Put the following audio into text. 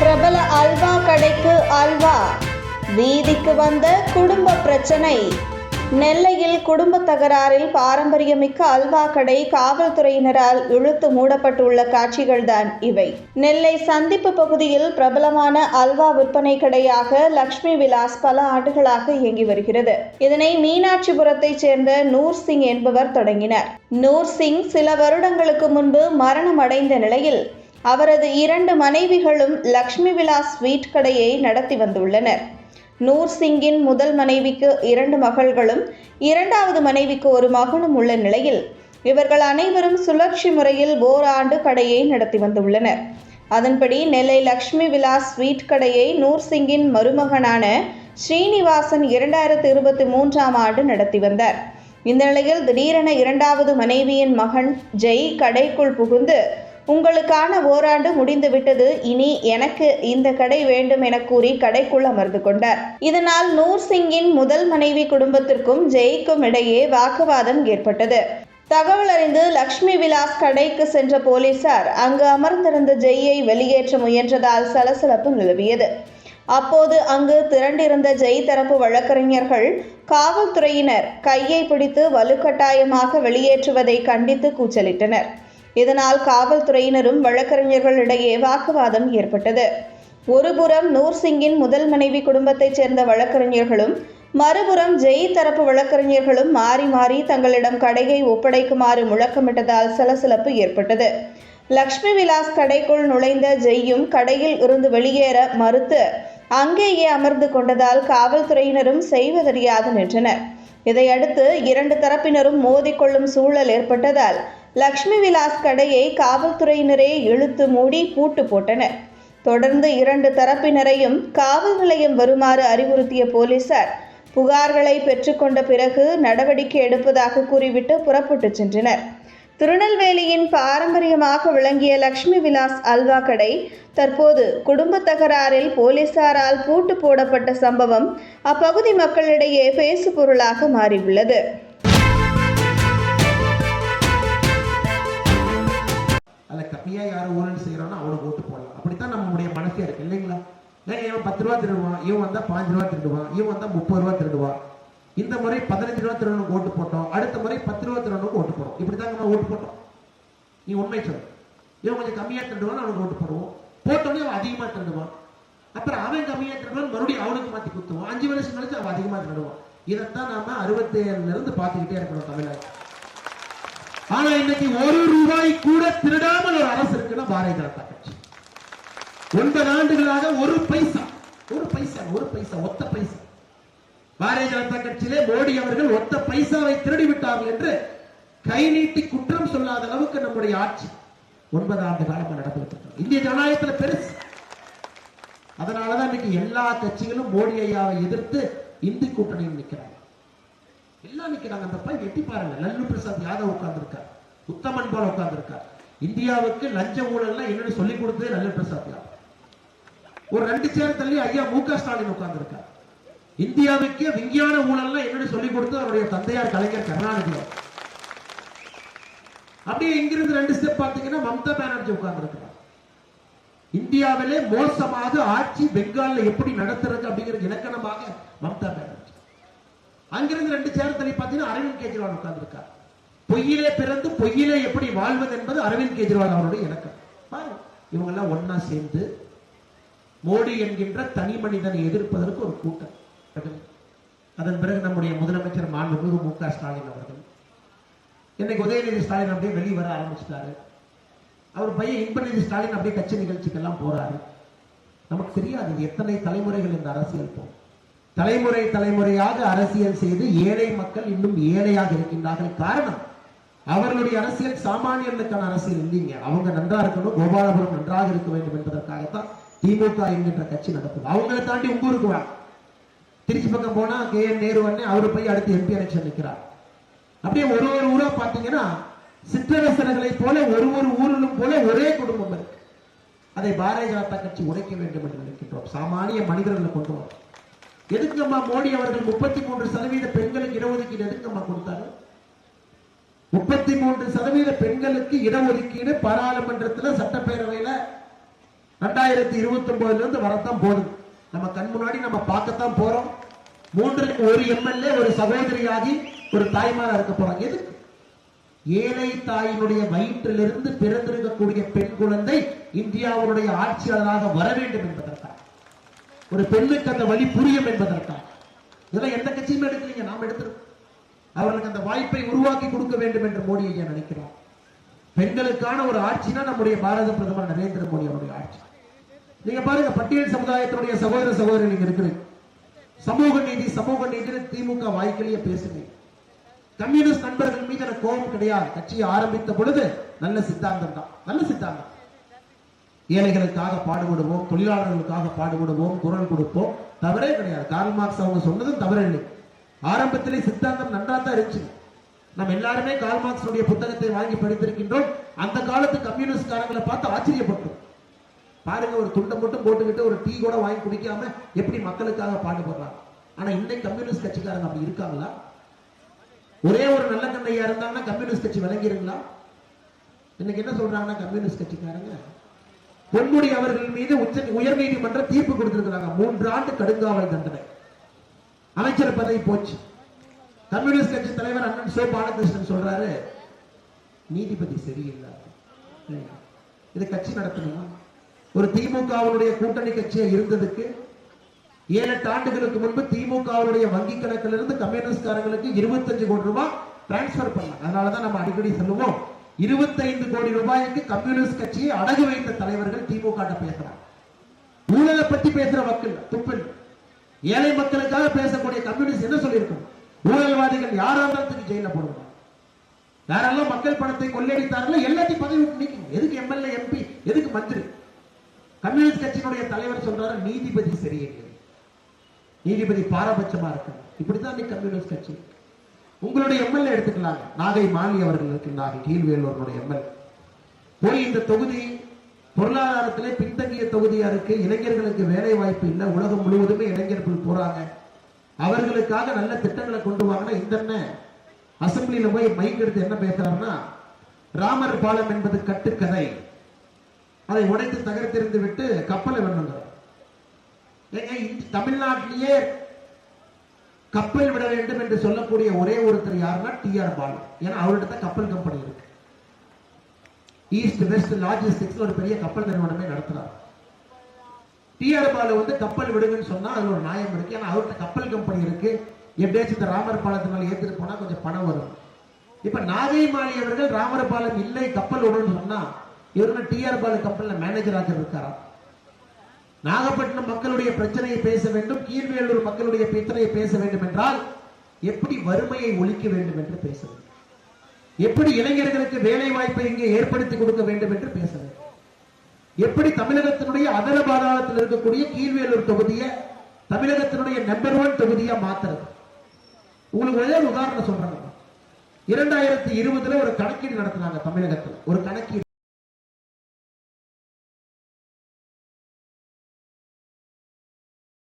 பிரபல அல்வா கடைக்கு அல்வா. வீதிக்கு வந்த குடும்ப பிரச்சனை. நெல்லையில் குடும்ப தகராறில் பாரம்பரியமிக்க அல்வா கடை காவல்துறையினரால் இழுத்து மூடப்பட்டுள்ள காட்சிகள்தான் இவை. நெல்லை சந்திப்பு பகுதியில் பிரபலமான அல்வா விற்பனை கடையாக லக்ஷ்மி விலாஸ் பல ஆண்டுகளாக இயங்கி வருகிறது. இதனை மீனாட்சிபுரத்தைச் சேர்ந்த நூர் சிங் என்பவர் தொடங்கினார். நூர் சிங் சில வருடங்களுக்கு முன்பு மரணம் அடைந்த நிலையில் அவரது இரண்டு மனைவிகளும் லக்ஷ்மி விலாஸ் ஸ்வீட் கடையை நடத்தி வந்துள்ளனர். நூர் சிங்கின் முதல் மனைவிக்கு இரண்டு மகள்களும் இரண்டாவது மனைவிக்கு ஒரு மகனும் உள்ள நிலையில் இவர்கள் அனைவரும் சுழற்சி முறையில் ஓராண்டு கடையை நடத்தி வந்துள்ளனர். அதன்படி நெல்லை லக்ஷ்மி விலாஸ் ஸ்வீட் கடையை நூர் சிங்கின் மருமகனான ஸ்ரீனிவாசன் இரண்டாயிரத்து இருபத்தி மூன்றாம் ஆண்டு நடத்தி வந்தார். இந்த நிலையில் திடீரென இரண்டாவது மனைவியின் மகன் ஜெய் கடைக்குள் புகுந்து உங்களுக்கான ஓராண்டு முடிந்துவிட்டது இனி எனக்கு இந்த கடை வேண்டும் என கூறி கடைக்குள் அமர்ந்து கொண்டார். இதனால் நூர் சிங்கின் முதல் மனைவி குடும்பத்திற்கும் ஜெய்க்கும் இடையே வாக்குவாதம் ஏற்பட்டது. தகவல் அறிந்து லக்ஷ்மி விலாஸ் கடைக்கு சென்ற போலீசார் அங்கு அமர்ந்திருந்த ஜெய்யை வெளியேற்ற முயன்றதால் சலசலப்பு நிலவியது. அப்போது அங்கு திரண்டிருந்த ஜெய் தரப்பு வழக்கறிஞர்கள் காவல்துறையினர் கையை பிடித்து வலுக்கட்டாயமாக வெளியேற்றுவதை கண்டித்து கூச்சலிட்டனர். இதனால் காவல்துறையினரும் வழக்கறிஞர்களிடையே வாக்குவாதம் ஏற்பட்டது. ஒருபுறம் நூர் சிங்கின் முதல் மனைவி குடும்பத்தைச் சேர்ந்த வழக்கறிஞர்களும் மறுபுறம் ஜெய் தரப்பு வழக்கறிஞர்களும் மாறி மாறி தங்களிடம் கடையை ஒப்படைக்குமாறு முழக்கமிட்டதால் சலசலப்பு ஏற்பட்டது. லக்ஷ்மி விலாஸ் கடைக்குள் நுழைந்த ஜெய்யும் கடையில் இருந்து வெளியேற மறுத்து அங்கேயே அமர்ந்து கொண்டதால் காவல்துறையினரும் செய்வதறியாது நின்றனர். இதையடுத்து இரண்டு தரப்பினரும் மோதிக்கொள்ளும் சூழல் ஏற்பட்டதால் லக்ஷ்மி விலாஸ் கடையை காவல்துறையினரே இழுத்து மூடி பூட்டு போட்டனர். தொடர்ந்து இரண்டு தரப்பினரையும் காவல் நிலையம் வருமாறு அறிவுறுத்திய போலீசார் புகார்களை பெற்றுக்கொண்ட பிறகு நடவடிக்கை எடுப்பதாக கூறிவிட்டு புறப்பட்டுச் சென்றனர். திருநெல்வேலியின் பாரம்பரியமாக விளங்கிய லக்ஷ்மி விலாஸ் அல்வா கடை தற்போது குடும்ப தகராறில் போலீசாரால் பூட்டு போடப்பட்ட சம்பவம் அப்பகுதி மக்களிடையே பேசு பொருளாக மாறியுள்ளது. ரூபா திருடுவான் இவன் வந்தா பாஞ்சு ரூபா திருடுவான் இவன் வந்தா முப்பது ரூபா திருடுவான். இந்த முறை பதினஞ்சு ரூபா திருடனுக்கு ஓட்டு போட்டோம் அடுத்த முறை பத்து ரூபா திருடனுக்கு ஓட்டு போட்டோம் இப்படித்தாங்க நம்ம ஓட்டு போட்டோம். நீ உண்மை சொல்லு. இவன் கொஞ்சம் கம்மியா திருடுவான் அவனுக்கு ஓட்டு போடுவோம். போட்டோடனே அவன் அதிகமா திருடுவான். அப்புறம் அவன் கம்மியா திருடுவான் மறுபடியும் அவனுக்கு மாத்தி குத்துவான். அஞ்சு வருஷம் கழிச்சு அவன் அதிகமா திருடுவான். இதைத்தான் நாம அறுபத்தேழுல இருந்து பார்த்துக்கிட்டே இருக்கணும் தமிழ்நாடு. ஆனா இன்னைக்கு ஒரு ரூபாய் கூட திருடாமல் ஒரு அரசு இருக்குன்னா பாரதிய ஜனதா கட்சி. ஒன்பது ஆண்டுகளாக ஒரு பைசா ஒரு பைசா ஒரு பைசா ஒத்த பைசா. பாரதிய ஜனதா கட்சியிலே மோடி அவர்கள் ஒத்த பைசாவை திருடி விட்டார்கள் என்று கை நீட்டி குற்றம் சொல்லாத அளவுக்கு நம்முடைய ஆட்சி ஒன்பது ஆண்டு காலமா நடந்துகிட்டு இந்திய ஜனநாயகத்துல பெருசு. அதனாலதான் இன்னைக்கு எல்லா கட்சிகளும் மோடி ஐயாவை எதிர்த்து இந்தி கூட்டணியில் நிக்கிறாங்க எல்லாம் நிக்கிறாங்க அந்த பையன் எட்டி பாருங்க. லல்லு பிரசாத் யாதவ் உட்கார்ந்துருக்கார். உத்தமன் போல உட்கார்ந்துருக்கார். இந்தியாவுக்கு லஞ்ச ஊழல்லாம் என்னன்னு சொல்லி கொடுத்தது லல்லு பிரசாத் யாதவ். ஒரு ரெண்டு சேர் தள்ளி ஐயா மு க ஸ்டாலின் உட்கார்ந்துருக்கார். இந்தியாவுக்கு விஞ்ஞான ஊழல்னா என்னன்னு சொல்லி கொடுத்து அவருடைய தந்தையார் கலைஞர் கருணாநிதி அப்படியே இங்கிருந்து ரெண்டு ஸ்டெப் பார்த்தீங்கன்னா மம்தா பானர்ஜி உட்கார்ந்துருக்கிறார். இந்தியாவிலே மோசமாக ஆட்சி பெங்கால்ல எப்படி நடத்துறது அப்படிங்கிற இலக்கணமாக மம்தா பானர்ஜி. அங்கிருந்து ரெண்டு சேர் தள்ளி பார்த்தீங்கன்னா அரவிந்த் கெஜ்ரிவால் உட்கார்ந்துருக்கார். பொய்யிலே பிறந்து பொய்யிலே எப்படி வாழ்வது என்பது அரவிந்த் கெஜ்ரிவால் அவருடைய இலக்கம். பாருங்க இவங்க எல்லாம் ஒன்னா சேர்ந்து மோடி என்கின்ற தனி மனிதனை எதிர்ப்பதற்கு ஒரு கூட்டம். அதன் பிறகு நம்முடைய முதலமைச்சர் மாண்புமிகு மு க ஸ்டாலின் அவர்கள். இன்னைக்கு உதயநிதி ஸ்டாலின் அப்படியே வெளியே வர ஆரம்பிச்சிட்டாரு. அவர் பையன் இன்பநிதி ஸ்டாலின் அப்படியே கட்சி நிகழ்ச்சிக்கெல்லாம் போறாரு. நமக்கு தெரியாது எத்தனை தலைமுறைகள் இந்த அரசியல் போகும் தலைமுறை தலைமுறையாக அரசியல் செய்து ஏழை மக்கள் இன்னும் ஏழையாக இருக்கின்றார்கள். காரணம் அவர்களுடைய அரசியல் சாமானியர்களுக்கான அரசியல் இல்லைங்க. அவங்க நன்றா இருக்கணும் கோபாலபுரம் நன்றாக இருக்க வேண்டும் என்பதற்காகத்தான் திமுக என்கின்ற கட்சி நடக்குது அவங்களை தாண்டி உங்க ஊருக்கு வா. திருச்சி பக்கம் போனா கே என் நேரு அண்ணே அவரு போய் அடுத்து எம்பி எலெக்ஷன் நிற்கிறார் அப்படியே ஒரு ஒரு ஊரா பாத்தீங்கன்னா சிற்றரசர்களை போல ஒரு ஒரு ஊரிலும் போல ஒரே குடும்பம் இருக்கு. அதை பாரதிய ஜனதா கட்சி உடைக்க வேண்டும் என்று நினைக்கின்றோம். சாமானிய மனிதர்களை கொண்டு வரும். எதுக்கம்மா மோடி அவர்கள் முப்பத்தி மூன்று சதவீத பெண்களுக்கு இடஒதுக்கீடு எதுக்கம்மா கொடுத்தாரு முப்பத்தி மூன்று சதவீத பெண்களுக்கு இடஒதுக்கீடு பாராளுமன்றத்துல சட்டப்பேரவையில ரெண்டாயிரத்தி இருபத்தி ஒன்பதுல இருந்து வரத்தான் போகுது. நம்ம கண் முன்னாடி நம்ம பார்க்கத்தான் போறோம். மூன்று ஒரு எம்எல்ஏ ஒரு சகோதரியாகி ஒரு தாய்மாரா இருக்க போறாங்க. எதுக்கு? ஏழை தாயினுடைய வயிற்றிலிருந்து பிறந்திருக்கக்கூடிய பெண் குழந்தை இந்தியாவுடைய ஆட்சியாளராக வர வேண்டும் என்பதற்காக. ஒரு பெண்ணுக்கு அந்த வழி புரியும் என்பதற்காக. இதெல்லாம் எந்த கட்சியுமே எடுக்கலீங்க. நாம் எடுத்துருக்கோம் அவர்களுக்கு அந்த வாய்ப்பை உருவாக்கி கொடுக்க வேண்டும் என்று மோடி ஐயா நினைக்கிறார். பெண்களுக்கான ஒரு ஆட்சினா நம்முடைய பாரத பிரதமர் நரேந்திர மோடி அவருடைய ஆட்சி. நீங்க பாருங்க பட்டியல் சமுதாயத்தினுடைய சகோதர சகோதரி நீங்க இருக்கிறீங்க சமூக நீதி சமூக நீதி திமுக வாய்க்கிலேயே பேசுங்க. கம்யூனிஸ்ட் நண்பர்கள் மீது எனக்கு கோபம் கிடையாது. கட்சியை ஆரம்பித்த பொழுது நல்ல சித்தாந்தம் தான். நல்ல சித்தாந்தம். ஏழைகளுக்காக பாடுபடுவோம் தொழிலாளர்களுக்காக பாடுபடுவோம் குரல் கொடுப்போம். தவறே கிடையாது. கார்ல் மார்க்ஸ் அவங்க சொன்னதும் தவறு இல்லை. ஆரம்பத்திலே சித்தாந்தம் நன்றா தான் இருந்துச்சு. நம்ம எல்லாருமே கார்ல் மார்க்ஸ் புத்தகத்தை வாங்கி படித்திருக்கின்றோம். அந்த காலத்து கம்யூனிஸ்ட் காரங்களை பார்த்து ஆச்சரியப்பட்டோம். பாருங்க ஒரு துண்டை மட்டும் போட்டுக்கிட்டு ஒரு டீ கூட வாங்கி குடிக்காம எப்படி மக்களுக்காக பாடுபடுறாங்க ஆனா இன்னைக்கு கம்யூனிஸ்ட் கட்சிக்காரங்க அப்படி இருக்காங்களா? ஒரே ஒரு நல்ல கண்ணையா இருந்தாங்கன்னா கம்யூனிஸ்ட் கட்சி விளங்கிருங்களா? இன்னைக்கு என்ன சொல்றாங்கன்னா கம்யூனிஸ்ட் கட்சிக்காரங்க? பொன்முடி அவர்கள் மீது உச்ச உயர்நீதிமன்ற தீர்ப்பு கொடுத்திருக்கிறாங்க. மூன்று ஆண்டு கடுங்காவல் தண்டனை. அமைச்சர் பதவி போச்சு. கம்யூனிஸ்ட் கட்சி தலைவர் அண்ணன் சோ பாலகிருஷ்ணன் சொல்றாரு நீதிபதி சரியில்லை. இது கட்சி நடத்தணுமா? ஒரு திமுகவுடைய கூட்டணி கட்சியா இருந்ததுக்கு ஏழு எட்டு ஆண்டுகளுக்கு முன்பு திமுகவுடைய வங்கி கணக்கில் இருந்து கம்யூனிஸ்ட்காரங்களுக்கு இருபத்தஞ்சு கோடி ரூபாய் டிரான்ஸ்பர் பண்ணலாம். அதனாலதான் நம்ம அடிக்கடி சொல்லுவோம் இருபத்தைந்து கோடி ரூபாய்க்கு கம்யூனிஸ்ட் கட்சியை அடகு வைத்த தலைவர்கள் திமுக பேசுறாங்க. ஊழலை பத்தி பேசுற மக்கள் துப்பில். ஏழை மக்களுக்காக பேசக்கூடிய கம்யூனிஸ்ட் என்ன சொல்லியிருக்கோம்? ஊழல்வாதிகள் யாரா இருந்தாலும் ஜெயில போடுவாங்க. யாரெல்லாம் மக்கள் பணத்தை கொள்ளையடித்தார்களோ எல்லாத்தையும் பதவி விட்டு நீக்கணும் எதுக்கு எம்எல்ஏ எம்பி எதுக்கு மந்திரி? கம்யூனிஸ்ட் கட்சியினுடைய தலைவர் சொல்றாரு நீதிபதி சரியில்லை. நீதிபதி பாரபட்சமா இருக்கு. இப்படித்தான் இன்னைக்கு கம்யூனிஸ்ட் கட்சி. உங்களுடைய எம்எல்ஏ எடுத்துக்கலாம் நாகை மாலி அவர்கள் இருக்கின்றார்கள் கீழ்வேலூருடைய எம்எல்ஏ. போய் இந்த தொகுதி பொருளாதாரத்திலே பின்தங்கிய தொகுதியா இருக்கு. இளைஞர்களுக்கு வேலை வாய்ப்பு இல்லை. உலகம் முழுவதுமே இளைஞர்கள் போறாங்க. அவர்களுக்காக நல்ல திட்டங்களை கொண்டு வாங்கினா இந்த அசம்பிளியில போய் மைக் எடுத்து என்ன பேசுறாருன்னா ராமர் பாலம் என்பது கட்டுக்கதை. அதை உடைத்து தகர்த்தெறிந்து விட்டு கப்பலை விடணுங்கிறார். ஏங்க தமிழ்நாட்டிலேயே கப்பல் விட வேண்டும் என்று சொல்லக்கூடிய ஒரே ஒருத்தர் யாருன்னா டி ஆர் பாலு. ஏன்னா அவர்கிட்ட தான் கப்பல் கம்பெனி இருக்கு. ஈஸ்ட் வெஸ்ட் லாஜிஸ்டிக்ஸ் ஒரு பெரிய கப்பல் நிறுவனமே நடத்துறாரு. டிஆர் பாலு வந்து கப்பல் விடுங்கன்னு சொன்னா அதுல ஒரு நியாயம் இருக்கு. ஏன்னா அவர்கிட்ட கப்பல் கம்பெனி இருக்கு. எப்படியாச்சும் இந்த ராமர் பாலத்து மேல போனா கொஞ்சம் பணம் வரும். இப்ப நாகை மாலி அவர்கள் ராமர் பாலம் இல்லை கப்பல் விடுன்னு சொன்னா இவருங்க டிஆர் பாலு கப்பல்ல மேனேஜராக இருக்காராம் நாகப்பட்டினம் மக்களுடைய பிரச்சனையை பேச வேண்டும் கீழ்வேலூர் மக்களுடைய பிரச்சனையை பேச வேண்டும் என்றால் எப்படி வறுமையை ஒழிக்க வேண்டும் என்று பேச வேண்டும்? எப்படி இளைஞர்களுக்கு வேலை வாய்ப்பை இங்கே ஏற்படுத்தி கொடுக்க வேண்டும் என்று பேச வேண்டும்? எப்படி தமிழகத்தினுடைய அதர பாதாளத்தில் இருக்கக்கூடிய கீழ்வேலூர் தொகுதியை தமிழகத்தினுடைய நம்பர் ஒன் தொகுதியா மாத்துறது? உங்களுக்கு ஒரே உதாரணம் சொல்றாங்க இரண்டாயிரத்தி இருபதுல ஒரு கணக்கீடு நடத்தினாங்க தமிழகத்தில். ஒரு கணக்கீடு.